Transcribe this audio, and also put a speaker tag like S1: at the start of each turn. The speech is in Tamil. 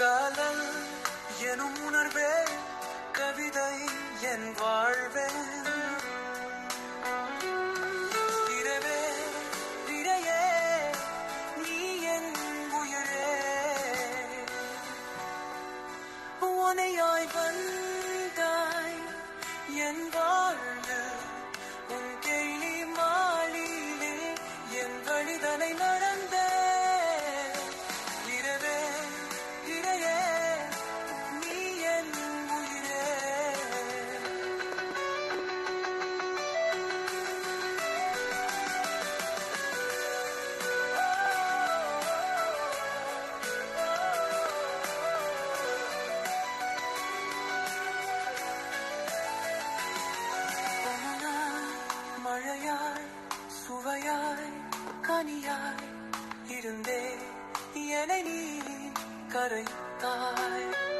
S1: காதல் எனும் உணர்வே கவிதை என் வாழ்வே. இரவே இரையே நீ என் உயிரே. உனையாய் வந்தாய் என் வாழ்வு உன் கேள்வி நட பூவையாய் கனியாய் இருந்தே என்னை நீ கரைத்தாய்.